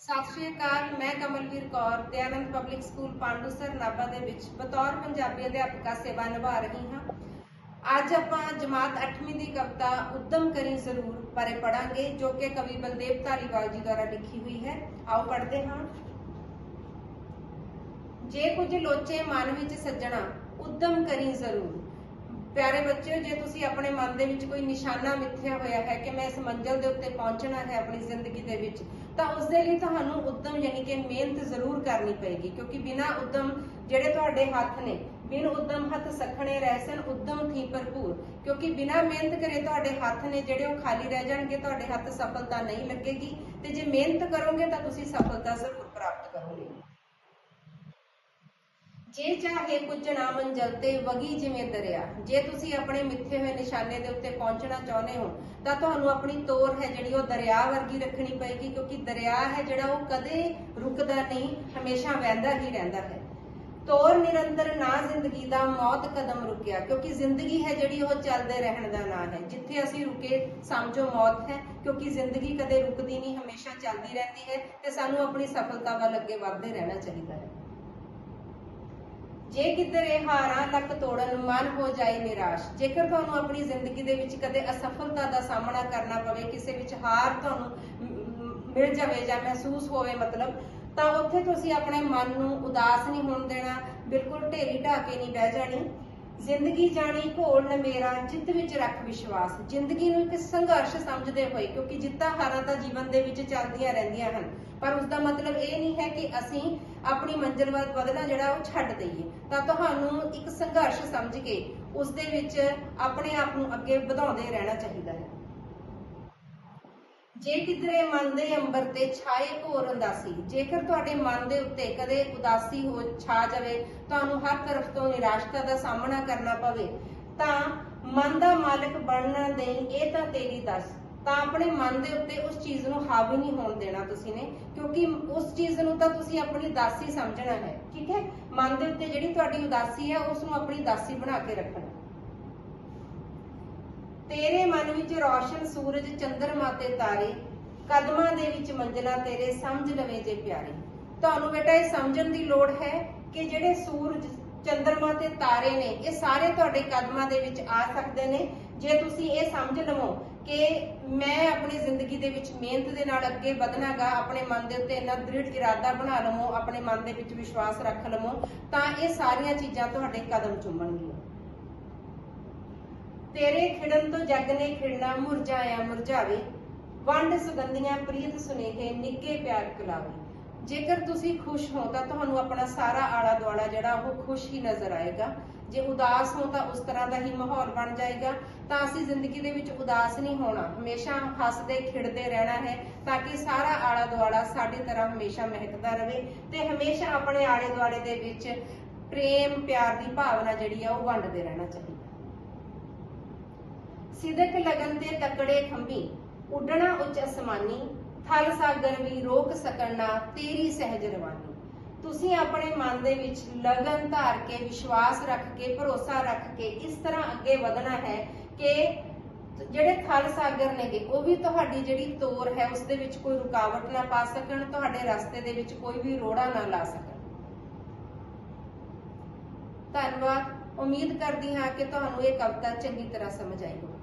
ਸਤਿ ਸ਼੍ਰੀ ਅਕਾਲ, ਮੈਂ ਕਮਲਵੀਰ ਕੌਰ ਦਇਆਨੰਦ ਪਬਲਿਕ ਸਕੂਲ ਪਾਂਡੂਸਰ ਨਾਭਾ ਦੇ ਵਿੱਚ ਬਤੌਰ ਪੰਜਾਬੀ ਅਧਿਆਪਕਾ ਸੇਵਾ ਨਿਭਾ ਰਹੀ ਹਾਂ। ਅੱਜ ਆਪਾਂ ਜਮਾਤ 8ਵੀਂ ਦੀ ਕਵਿਤਾ ਉਦਮ ਕਰੀ ਜ਼ਰੂਰ ਬਾਰੇ ਪੜਾਂਗੇ ਜੋ ਕਿ ਕਵੀ ਬਲਦੇਵ ਧਾਲੀਵਾਲ ਜੀ ਦੁਆਰਾ ਲਿਖੀ ਹੋਈ ਹੈ। ਆਓ ਪੜ੍ਹਦੇ ਹਾਂ। ਜੇ ਕੁਝ ਲੋਚੇ ਮਨ ਵਿੱਚ ਸੱਜਣਾ, ਉਦਮ ਕਰੀ ਜ਼ਰੂਰ। ਪਿਆਰੇ ਬੱਚਿਓ, ਜੇ ਤੁਸੀਂ ਆਪਣੇ ਮਨ ਦੇ ਵਿੱਚ ਕੋਈ ਨਿਸ਼ਾਨਾ ਮਿੱਥਿਆ ਹੋਇਆ ਹੈ ਕਿ ਮੈਂ ਇਸ ਮੰਜ਼ਲ ਦੇ ਉੱਤੇ ਪਹੁੰਚਣਾ ਹੈ ਆਪਣੀ ਜ਼ਿੰਦਗੀ ਦੇ ਵਿੱਚ, ਤਾਂ ਉਸ ਦੇ ਲਈ ਤੁਹਾਨੂੰ ਉਦਮ ਯਾਨੀ ਕਿ ਮਿਹਨਤ ਜ਼ਰੂਰ ਕਰਨੀ ਪਏਗੀ, ਕਿਉਂਕਿ ਬਿਨਾ ਉਦਮ ਜਿਹੜੇ ਤੁਹਾਡੇ ਹੱਥ ਨੇ, ਬਿਨ ਉਦਮ ਹੱਥ ਸਖਣੇ ਰਹਿਸਨ ਉਦਮ ਥੀ ਭਰਪੂਰ, ਕਿਉਂਕਿ ਬਿਨਾ ਮਿਹਨਤ ਕਰੇ ਤੁਹਾਡੇ ਹੱਥ ਨੇ ਜਿਹੜੇ ਉਹ ਖਾਲੀ ਰਹਿ ਜਾਣਗੇ, ਤੁਹਾਡੇ ਹੱਥ ਸਫਲਤਾ ਨਹੀਂ ਲੱਗੇਗੀ, ਤੇ ਜੇ ਮਿਹਨਤ ਕਰੋਗੇ ਤਾਂ ਤੁਸੀਂ ਸਫਲਤਾ ਜ਼ਰੂਰ ਪ੍ਰਾਪਤ ਕਰੋਗੇ। ਜੇ ਚਾਹੇ ਕੁਝ ਨਾ ਮੰਜ਼ਲ ਤੇ ਵਗੀ ਜਿਵੇਂ ਦਰਿਆ, ਜੇ ਤੁਸੀਂ ਆਪਣੇ ਮਿੱਥੇ ਹੋਏ ਨਿਸ਼ਾਨੇ ਦੇ ਉੱਤੇ ਪਹੁੰਚਣਾ ਚਾਹੁੰਦੇ ਹੋ, ਤਾਂ ਤੁਹਾਨੂੰ ਆਪਣੀ ਤੋਰ ਹੈ ਜਿਹੜੀ ਉਹ ਦਰਿਆ ਵਰਗੀ ਰੱਖਣੀ ਪਏਗੀ, ਕਿਉਂਕਿ ਦਰਿਆ ਹੈ ਜਿਹੜਾ ਉਹ ਕਦੇ ਰੁਕਦਾ ਨਹੀਂ, ਹਮੇਸ਼ਾ ਵਹਿੰਦਾ ਹੀ ਰਹਿੰਦਾ ਹੈ। ਤੋਰ ਨਿਰੰਤਰ ਨਾ ਜ਼ਿੰਦਗੀ ਦਾ ਮੌਤ ਕਦਮ ਰੁਕਿਆ, ਕਿਉਂਕਿ ਜ਼ਿੰਦਗੀ ਹੈ ਜਿਹੜੀ ਉਹ ਚੱਲਦੇ ਰਹਿਣ ਦਾ ਨਾਂ ਹੈ। ਜਿੱਥੇ ਅਸੀਂ ਰੁਕੇ ਸਮਝੋ ਮੌਤ ਹੈ, ਕਿਉਂਕਿ ਜ਼ਿੰਦਗੀ ਕਦੇ ਰੁਕਦੀ ਨਹੀਂ, ਹਮੇਸ਼ਾ ਚੱਲਦੀ ਰਹਿੰਦੀ ਹੈ, ਤੇ ਸਾਨੂੰ ਆਪਣੀ ਸਫਲਤਾ ਵੱਲ ਅੱਗੇ ਵਧਦੇ ਰਹਿਣਾ ਚਾਹੀਦਾ ਹੈ। ਜੇ ਕਿਧਰੇ ਹਾਰਾਂ ਲੱਕ ਤੋੜਨ ਮਨ ਹੋ ਜਾਏ ਨਿਰਾਸ਼, ਜੇਕਰ ਤੁਹਾਨੂੰ ਆਪਣੀ ਜ਼ਿੰਦਗੀ ਦੇ ਵਿੱਚ ਕਦੇ ਅਸਫਲਤਾ ਦਾ ਸਾਹਮਣਾ ਕਰਨਾ ਪਵੇ, ਕਿਸੇ ਵਿੱਚ ਹਾਰ ਤੁਹਾਨੂੰ ਮਿਲ ਜਾਵੇ ਜਾਂ ਮਹਿਸੂਸ ਹੋਵੇ ਮਤਲਬ, ਤਾਂ ਉੱਥੇ ਤੁਸੀਂ ਆਪਣੇ ਮਨ ਨੂੰ ਉਦਾਸ ਨਹੀਂ ਹੋਣ ਦੇਣਾ, ਬਿਲਕੁਲ ਢੇਰੀ ਢਾ ਕੇ ਨਹੀਂ ਬਹਿ ਜਾਣੀ। ਜ਼ਿੰਦਗੀ ਜਾਣੀ ਘੋਲ ਨ ਮੇਰਾ ਜਿੱਤ ਵਿੱਚ ਰੱਖ ਵਿਸ਼ਵਾਸ। ਜ਼ਿੰਦਗੀ ਨੂੰ ਇੱਕ ਸੰਘਰਸ਼ ਸਮਝਦੇ ਹੋਏ, ਕਿਉਂਕਿ ਜਿੱਤਾਂ ਹਾਰਾਂ ਤਾਂ ਜੀਵਨ ਦੇ ਵਿੱਚ ਚੱਲਦੀਆਂ ਰਹਿੰਦੀਆਂ ਹਨ। ਪਰ ਉਸ ਦਾ ਮਤਲਬ ਇਹ ਨਹੀਂ ਹੈ ਕਿ ਅਸੀਂ ਆਪਣੀ ਮੰਜ਼ਿਲ ਵੱਲ ਵਧਣਾ ਜਿਹੜਾ ਉਹ ਛੱਡ ਦਈਏ। ਤਾਂ ਤੁਹਾਨੂੰ ਇੱਕ ਸੰਘਰਸ਼ ਸਮਝ ਕੇ ਉਸ ਦੇ ਵਿੱਚ ਆਪਣੇ ਆਪ ਨੂੰ ਅੱਗੇ ਵਧਾਉਂਦੇ ਰਹਿਣਾ ਚਾਹੀਦਾ ਹੈ। ਜੇ ਕਿਧਰੇ ਮਨ ਦੇ ਅੰਬਰ ਤੇ ਛਾਏ ਘੋਰ ਉਦਾਸੀ, ਜੇਕਰ ਤੁਹਾਡੇ ਮਨ ਦੇ ਉੱਤੇ ਕਦੇ ਉਦਾਸੀ ਹੋ ਛਾ ਜਾਵੇ, ਤੁਹਾਨੂੰ ਹਰ ਤਰਫ ਤੋਂ ਨਿਰਾਸ਼ਤਾ ਦਾ ਸਾਹਮਣਾ ਕਰਨਾ ਪਵੇ, ਤਾਂ ਮਨ ਦਾ ਮਾਲਕ ਬਣਨਾ ਦੇ ਇਹ ਤਾਂ ਤੇਰੀ ਦੱਸ। ਤਾਂ ਆਪਣੇ ਮਨ ਦੇ ਉੱਤੇ ਉਸ ਚੀਜ਼ ਨੂੰ ਹਾਵੀ ਨਹੀਂ ਹੋਣ ਦੇਣਾ ਤੁਸੀਂ ਨੇ, ਕਿਉਂਕਿ ਉਸ ਚੀਜ਼ ਨੂੰ ਤਾਂ ਤੁਸੀਂ ਆਪਣੀ ਦਾਸੀ ਸਮਝਣਾ ਹੈ, ਠੀਕ ਹੈ? ਮਨ ਦੇ ਉੱਤੇ ਜਿਹੜੀ ਤੁਹਾਡੀ ਉਦਾਸੀ ਹੈ ਉਸ ਨੂੰ ਆਪਣੀ ਦਾਸੀ ਬਣਾ ਕੇ ਰੱਖਣਾ। ਤੇਰੇ ਮਨ ਵਿੱਚ ਰੌਸ਼ਨ ਸੂਰਜ, ਚੰਦਰਮਾ ਤੇ ਤਾਰੇ, ਕਦਮਾਂ ਦੇ ਵਿੱਚ ਮੰਜ਼ਲਾਂ ਤੇਰੇ, ਸਮਝ ਲਵੇ ਜੇ ਪਿਆਰੇ। ਤੁਹਾਨੂੰ ਬੇਟਾ, ਇਹ ਸਮਝਣ ਦੀ ਲੋੜ ਹੈ ਕਿ ਜਿਹੜੇ ਸੂਰਜ, ਚੰਦਰਮਾ ਤੇ ਤਾਰੇ ਨੇ, ਇਹ ਸਾਰੇ ਤੁਹਾਡੇ ਕਦਮਾਂ ਦੇ ਵਿੱਚ ਆ ਸਕਦੇ ਨੇ। ਜੇ ਤੁਸੀਂ ਇਹ ਸਮਝ ਲਵੋ ਕਿ ਮੈਂ ਆਪਣੀ ਜ਼ਿੰਦਗੀ ਦੇ ਵਿੱਚ ਮਿਹਨਤ ਦੇ ਨਾਲ ਅੱਗੇ ਵਧਣਾਗਾ, ਆਪਣੇ ਮਨ ਦੇ ਉੱਤੇ ਇੰਨਾ ਦ੍ਰਿੜ ਇਰਾਦਾ ਬਣਾ ਲਵੋ, ਆਪਣੇ ਮਨ ਦੇ ਵਿੱਚ ਵਿਸ਼ਵਾਸ ਰੱਖ ਲਵੋ, ਤਾਂ ਇਹ ਸਾਰੀਆਂ ਚੀਜ਼ਾਂ ਤੁਹਾਡੇ ਕਦਮ ਚੁੰਮਣਗੀਆਂ। ਤੇਰੇ ਖਿੜਨ ਤੋਂ ਜਗ ਨੇ ਖਿੜਨਾ, ਮੁਰਝਾਇਆ ਮੁਰਝਾਵੇ। ਵੰਡ ਸੁਗੰਧੀਆਂ, ਪ੍ਰੀਤ ਸੁਨੇਹੇ, ਨਿੱਕੇ ਪਿਆਰ ਕਲਾਵੇ। ਜੇਕਰ ਤੁਸੀਂ ਖੁਸ਼ ਹੋ, ਤਾਂ ਤੁਹਾਨੂੰ ਆਪਣਾ ਸਾਰਾ ਆਲਾ ਦੁਆਲਾ ਜਿਹੜਾ, ਉਹ ਖੁਸ਼ ਹੀ ਨਜ਼ਰ ਆਏਗਾ। ਜੇ ਉਦਾਸ ਹੋ, ਤਾਂ ਉਸ ਤਰ੍ਹਾਂ ਦਾ ਹੀ ਮਾਹੌਲ ਬਣ ਜਾਏਗਾ। ਤਾਂ ਅਸੀਂ ਜ਼ਿੰਦਗੀ ਦੇ ਵਿੱਚ ਉਦਾਸ ਨਹੀਂ ਹੋਣਾ। ਹਮੇਸ਼ਾ ਹੱਸਦੇ, ਖਿੜਦੇ ਰਹਿਣਾ ਹੈ, ਤਾਂ ਕਿ ਸਾਰਾ ਆਲਾ ਦੁਆਲਾ ਸਾਡੀ ਤਰ੍ਹਾਂ ਹਮੇਸ਼ਾ ਮਹਿਕਦਾ ਰਹੇ ਤੇ ਹਮੇਸ਼ਾ ਆਪਣੇ ਆਲੇ ਦੁਆਲੇ ਦੇ ਵਿੱਚ ਪ੍ਰੇਮ, ਪਿਆਰ ਦੀ ਭਾਵਨਾ ਜਿਹੜੀ ਆ, ਉਹ ਵੰਡਦੇ ਰਹਿਣਾ ਚਾਹੀਦਾ। ਸਿਦਕ ਲਗਨ ਤੇ ਤਕੜੇ ਖੰਭੀ, ਉੱਡਣਾ ਉੱਚ ਅਸਮਾਨੀ, ਥਲ ਸਾਗਰ ਵੀ ਰੋਕ ਸਕਣਾ ਤੇਰੀ ਸਹਿਜ ਰਵਾਨੀ। ਤੁਸੀਂ ਆਪਣੇ ਮਨ ਦੇ ਵਿੱਚ ਲਗਨ ਧਾਰ ਕੇ, ਵਿਸ਼ਵਾਸ ਰੱਖ ਕੇ, ਭਰੋਸਾ ਰੱਖ ਕੇ ਇਸ ਤਰ੍ਹਾਂ ਅੱਗੇ ਵਧਣਾ ਹੈ ਕਿ ਜਿਹੜੇ ਥਲ ਸਾਗਰ ਨੇਗੇ, ਉਹ ਵੀ ਤੁਹਾਡੀ ਜਿਹੜੀ ਤੋਰ ਹੈ ਉਸ ਦੇ ਵਿੱਚ ਕੋਈ ਰੁਕਾਵਟ ਨਾ ਪਾ ਸਕਣ, ਤੁਹਾਡੇ ਰਸਤੇ ਦੇ ਵਿੱਚ ਕੋਈ ਵੀ ਰੋੜਾ ਨਾ ਲਾ ਸਕਣ। ਧੰਨਵਾਦ। ਉਮੀਦ ਕਰਦੀ ਹਾਂ ਕਿ ਤੁਹਾਨੂੰ ਇਹ ਕਵਿਤਾ ਚੰਗੀ ਤਰ੍ਹਾਂ ਸਮਝ ਆਈ ਹੋਵੇ